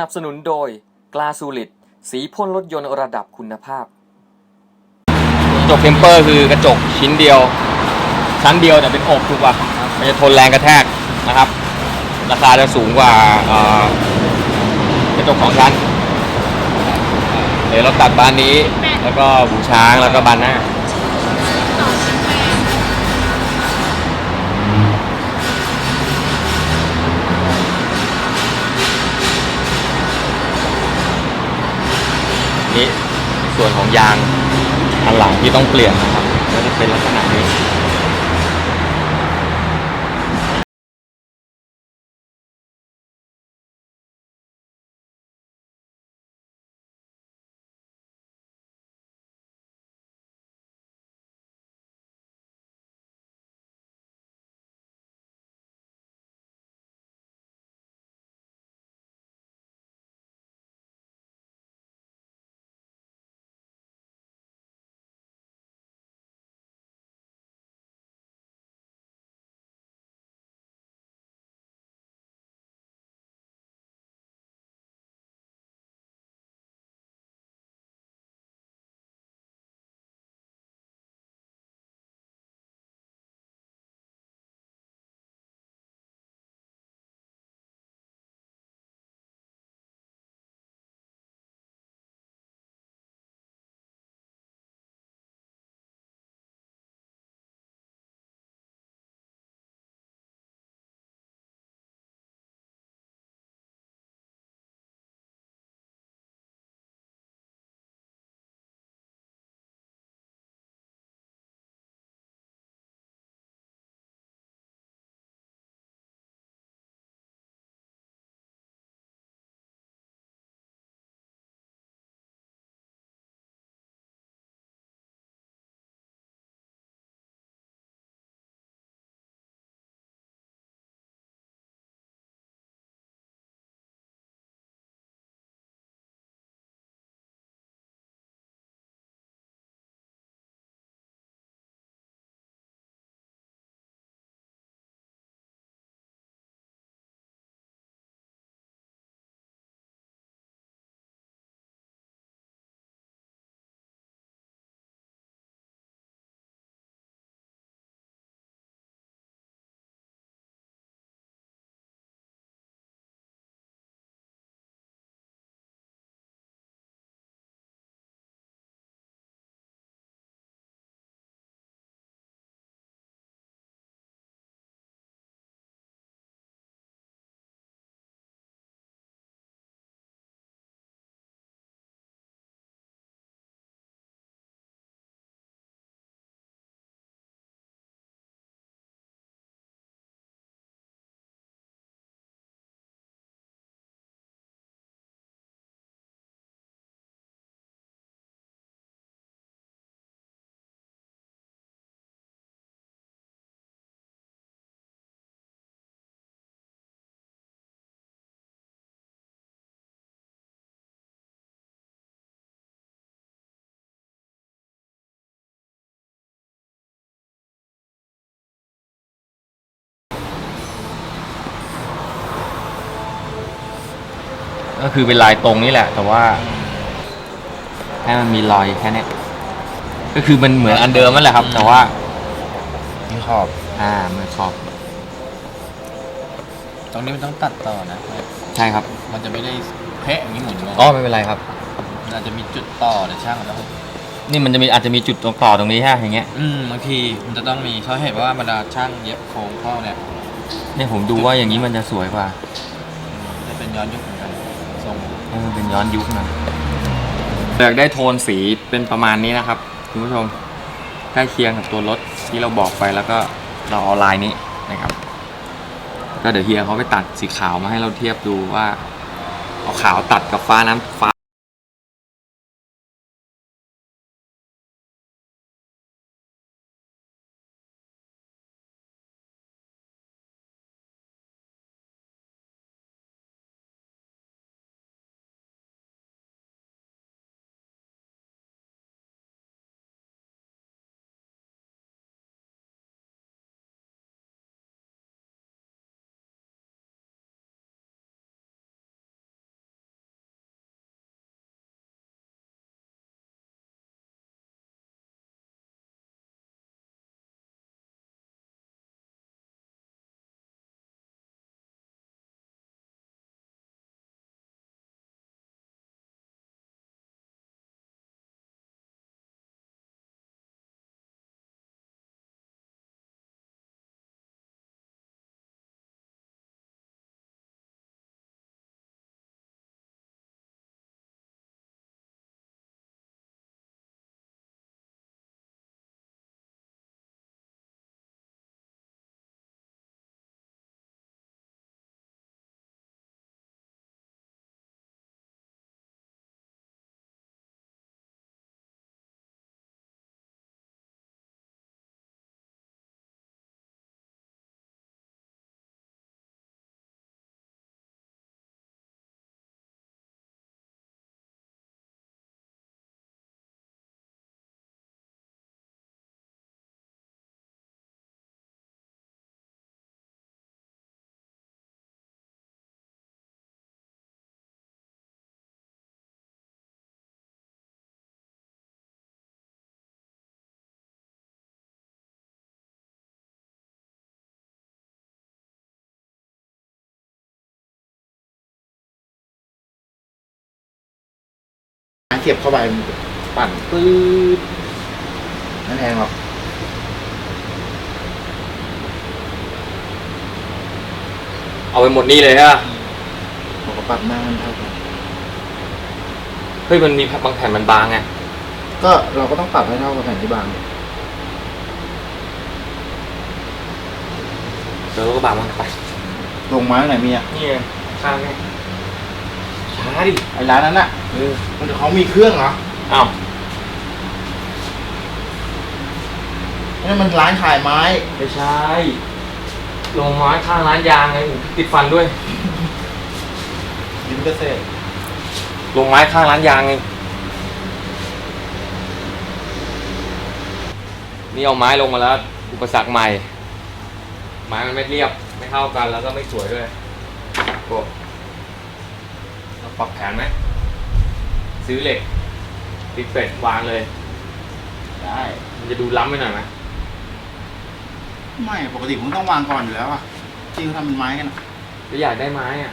นับสนุนโดยกลาสูลิดสีพ่นรถยนต์ระดับคุณภาพ กระจกเทมเปอร์คือกระจกชิ้นเดียว ชั้นเดียวแต่เป็นอกถูกป่ะมันจะทนแรงกระแทกนะครับ ราคาจะสูงกว่าเอ่อกระจกสองชั้นเดี๋ยวเราตัดบานนี้แล้วก็หูช้างแล้วก็บานหน้า ส่วนของยางอันหลังที่ต้องเปลี่ยนนะครับก็จะเป็นลักษณะ ก็คือเป็นลายตรงนี่แหละ แต่ว่าให้มันมีรอยแค่เนี้ยก็คือมันเหมือนอันเดิมนั่นแหละครับ แต่ว่านี่ขอบ อ่ามันขอบ ตรงนี้มันต้องตัดต่อนะ ใช่ครับ มันจะไม่ได้เพะอย่างนี้หมุนอ๋อไม่เป็นไรครับมันอาจจะมีจุดต่อแต่ช่างมันต้องนี่มันจะมีอาจจะมีจุดตรงต่อตรงนี้ฮะอย่างเงี้ยอืมบางทีมันจะต้องมีเขาเห็นว่าบรรดาช่างเย็บโครงเข้าเนี่ยเนี่ยผมดูว่าอย่างนี้มันจะสวยกว่าจะเป็นย้อนยุค ให้มันเป็นย้อนยุคหน่อยอยากได้โทนสีเป็นประมาณนี้นะครับคุณผู้ชมใกล้เคียงกับตัวรถที่เราบอกไปแล้วก็เราเอาลายนี้นะครับ ก็เดี๋ยวเฮียเขาไปตัดสีขาวมาให้เราเทียบดูว่าเอาขาวตัดกับฟ้าน้ำฟ้า เสียบเข้าไปมันปั่นปื๊ดนั่นเองหรอกเอาไปหมดนี่เลยฮะผมก็ปรับหน้ามันเท่ากันเฮ้ยมันมีบางแผ่นมันบางไงก็เราก็ต้องปรับให้เท่ากับแผ่นที่บางเดี๋ยวเราก็บางมันไปลงไม้ตรงไหนมีอะนี่ไงข้างไงช้าดิไอ้ร้านนั้นอะเออมันเขามีเครื่องเหรออ้าวนี่มันร้านขายไม้ ไม่ใช่ลงไม้ข้างร้านยางไงติดฟันด้วยยิมเกษตรลงไม้ข้างร้านยางไงนี่เอาไม้ลงมาแล้วอุปสรรคใหม่ ไม้มันไม่เรียบไม่เท่ากันแล้วก็ไม่สวยด้วยโอ้เรา ปรับแผนไหมซื้อเหล็กติดเป็ดวางเลย ได้มันจะดูล้ำไปหน่อยไหมไม่ปกติผมต้องวางก่อนอยู่แล้วอะที่เขาทำเป็นไม้กันอะก็อยากได้ไม้อะ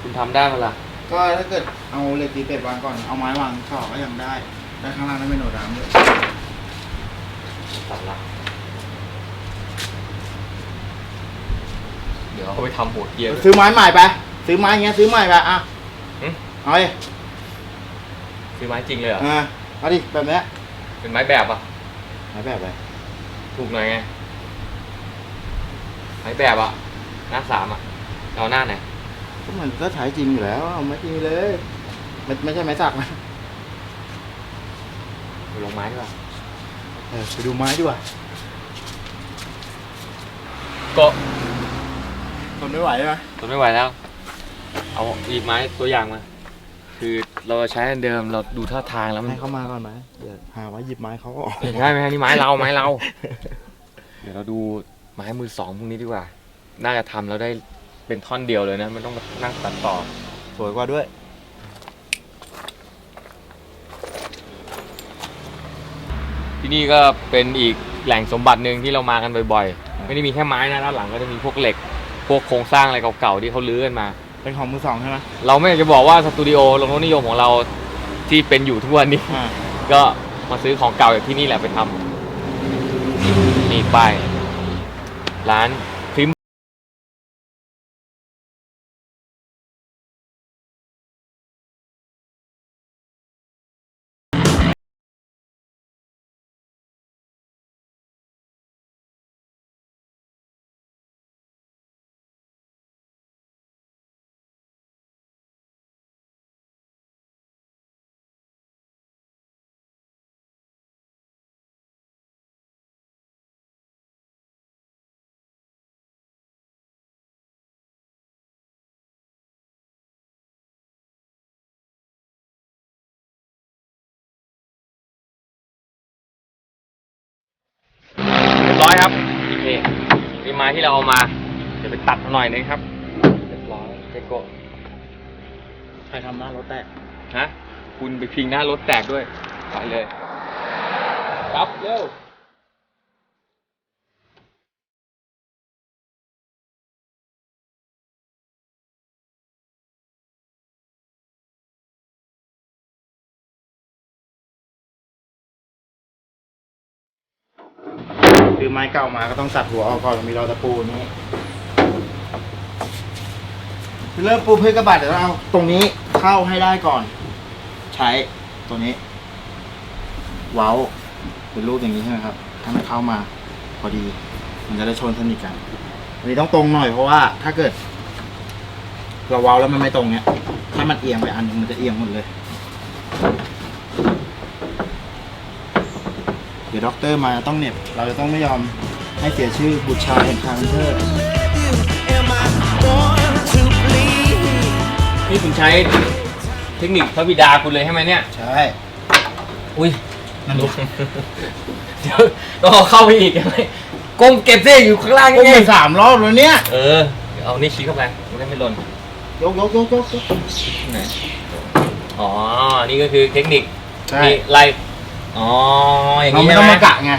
คุณทำได้ปะล่ะก็ถ้าเกิดเอาเหล็กตีเป็ดวางก่อนเอาไม้วางต่อก็ยังได้ได้ข้างล่างนั้นไม่โหนดน้ำด้วยตัดละเดี๋ยวเอาไปทำโหดเกียร์ซื้อไม้ใหม่ไปซื้อไม้อย่างเงี้ยซื้อใหม่ไปอะหึ เอาดิซื้อไม้จริงเลยเหรอ อ่าเอาดิแบบเนี้ยเป็นไม้แบบอะไม้แบบไปถูกหน่อยไง ไม้แบบอะ หน้าสามอะเอาหน้าไหน ก็มันก็ใช้จริงอยู่แล้วเอาไม้จริงเลยไม่ไม่ใช่ไม้สักนะไปลงไม้ดีกว่าเออไปดูไม้ดีกว่าก็ทนไม่ไหวใช่ไหมทนไม่ไหวแล้ว เอาอีกไม้ตัวอย่างมา คือเราใช้อันเดิมเราดูท่าทางแล้วมันให้เขามาก่อนไหมเดี๋ยวหาว่าหยิบไม้เขาออกไม่ใช่ไหมนี่ไม้เราไม้เรา เดี๋ยวเราดูไม้มือสองพวกนี้ดีกว่า น่าจะทำแล้วได้เป็นท่อนเดียวเลยนะไม่ต้องมานั่งตัดต่อ สวยกว่าด้วย ที่นี่ก็เป็นอีกแหล่งสมบัติหนึ่งที่เรามากันบ่อยๆ ไม่ได้มีแค่ไม้นะด้านหลังก็จะมีพวกเหล็ก พวกโครงสร้างอะไรเก่าๆที่เขาลื้อกันมา เป็นของมือสองใช่ไหมเราไม่อยากจะบอกว่าสตูดิโอลงรถนิยมของเราที่เป็นอยู่ทุกวันนี้ อ่า ก็มาซื้อของเก่าจากที่นี่แหละไปทำนี่ป้ายร้าน อยครับโอเคนี่ไม้ที่เราเอามา เดี๋ยวไปตัดมาหน่อยนึงครับเรียบร้อยเจโกะใครทำหน้ารถแตกฮะคุณไปพิงหน้ารถแตกด้วยไปเลย ครับเร็ว คือไม้เก่ามาก็ต้องตัดหัวออกก่อนมีรอยตะปูนี้เริ่มปูพื้นกระบะเดี๋ยวเราเอาตรงนี้เข้าให้ได้ก่อน ใช้ตัวนี้ เว้า เป็นรูปอย่างนี้ใช่ไหมครับ ถ้ามันเข้ามาพอดี มันจะได้ชนสนิทกันอันนี้ต้องตรงหน่อยเพราะว่า ถ้าเกิด เราเว้าแล้วมันไม่ตรงเนี้ยถ้ามันเอียงไปอันหนึงมันจะเอียงหมดเลย เดี๋ยวด็อกเตอร์มาต้องเหน็บเราจะต้องไม่ยอมให้เสียชื่อบุตรชายแห่งคาร์เพนเทอร์นี่คุณใช้เทคนิคพระบิดาคุณเลยใช่ไหมเนี่ย ใช่อุ้ยนั่นดูเดี๋ยวต้องเอาเข้าไปอีกใช่ไหมก้มเก็บเสื้ออยู่ข้างล่างก็นี่มีสามรอบแล้วเนี่ยเออเดี๋ยวเอานี่ชี้เข้าไปมันได้ไม่หล่นยกยกยกยกยกไหนอ๋อ นี่ก็คือเทคนิคใช่นี่ไล่ อ๋ออย่างเรานี้ไม่ใช่ต้องไหมมากะไง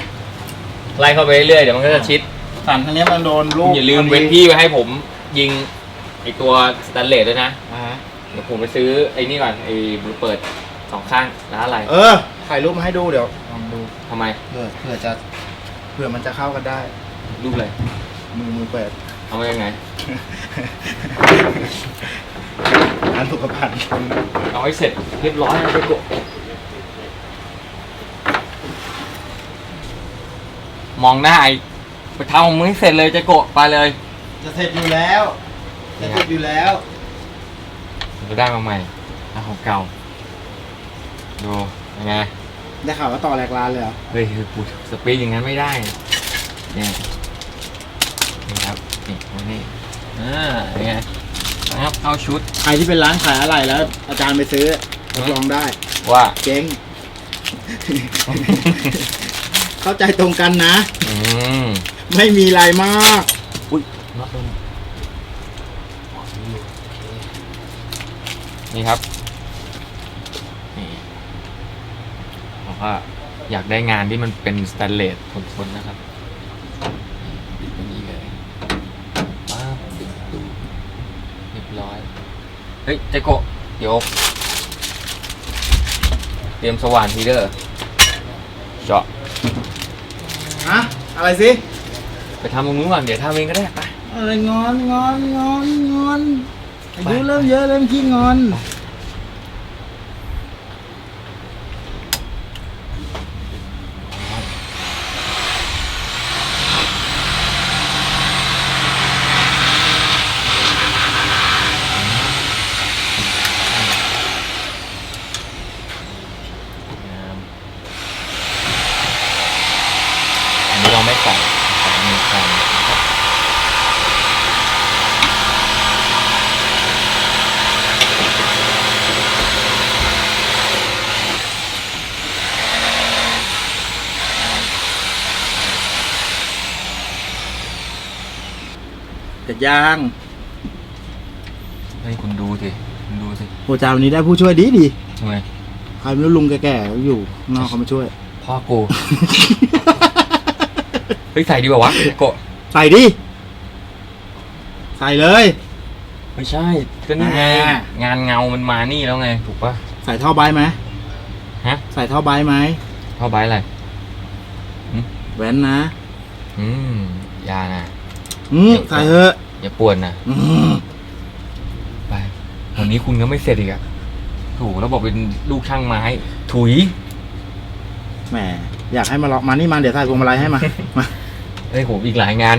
ไล่เข้าไปเรื่อยๆเดี๋ยวมันก็จะชิด สันทันนี้มันโดนลูคุณกอย่าลืมพดีเว้นที่ไว้ให้ผมยิงไอตัวสแตนเลสด้วยนะ อ่าฮะเดี๋ยวผมไปซื้อไอ้นี่ก่อนไอ้บลูเปิดสองข้างแล้วอะไรเออถ่ายรูปมาให้ดูเดี๋ยวลองดูทำไมเผื่อเผื่อจะเผื่อมันจะเข้ากันได้ รูปเลยมือมือเปิด เอามายังไงอันสุขภัณฑ์เอาให้เสร็จเรียบร้อยนะเจ๊กบ มองหน้าไอ้ไปทำของมึงให้เสร็จเลยเจ๊กบไปเลยจะเสร็จอยู่แล้วจะเสร็จอยู่แล้ว จะได้มาใหม่หน้าของเก่า ดูยังไง ได้ข่าวว่าต่อแหลกลานเลยเหรอ เฮ้ยคือกูสปีดอย่างนั้นไม่ได้เนี่ยนี่ครับ นี่มานี่อ่าเป็นไงนะครับเข้าชุดใครที่เป็นร้านขายอะไรแล้ว อาจารย์ไปซื้อรับรองได้ ว่า เจ๊ง เข้าใจตรงกันนะ อืมไม่มีอะไรมาก อุ้ยน็อตโดนนี่ครับนี่บอกว่าอยากได้งานที่มันเป็นสแตนเลสทนๆนะครับนี่เป็นอย่างนี้เลยป้าบเรียบร้อย เฮ้ยเจโกะเดี๋ยว เตรียมสว่านทีเดอร์เจาะ ฮะ อะไรสิ ไปทำตรงนู้นก่อนเดี๋ยวทำเองก็ได้ไป อะไรงอนงอนงอนงอนอาไปยุเริ่มเยอะเริ่มขี้งอนอันนี้เราไม่ใส่ใส่มีแทนนะครับ เสร็จยังเฮ้ยคุณดูสิคุณดูสิโอ้จาวันนี้ได้ผู้ช่วยดีดีทำไมใครไม่รู้ลุงแก่ๆอยู่ข้างนอกเขามาช่วย พ่อกูเฮ้ยใส่ดีกว่าวะโกะใส่ดิ ใส่เลย ไม่ใช่ก็นี่ไงอ่า งานเงามันมานี่แล้วไง ถูกปะ ใส่ท่อใบไหมฮะ ใส่ท่อใบไหมพ่อใบอะไรแว้นนะ อืมอยานะ อืมใส่เถอะ อย่าป่วนนะอืมไปวันนี้คุณก็ไม่เสร็จอีกอะโถูแล้วบอกเป็นลูกช่างไม้ ถุย แหมอยากให้มาลองมานี่มาเดี๋ยวใส่พวงมาลัยให้มามาเฮ้ยผมอีกหลายงาน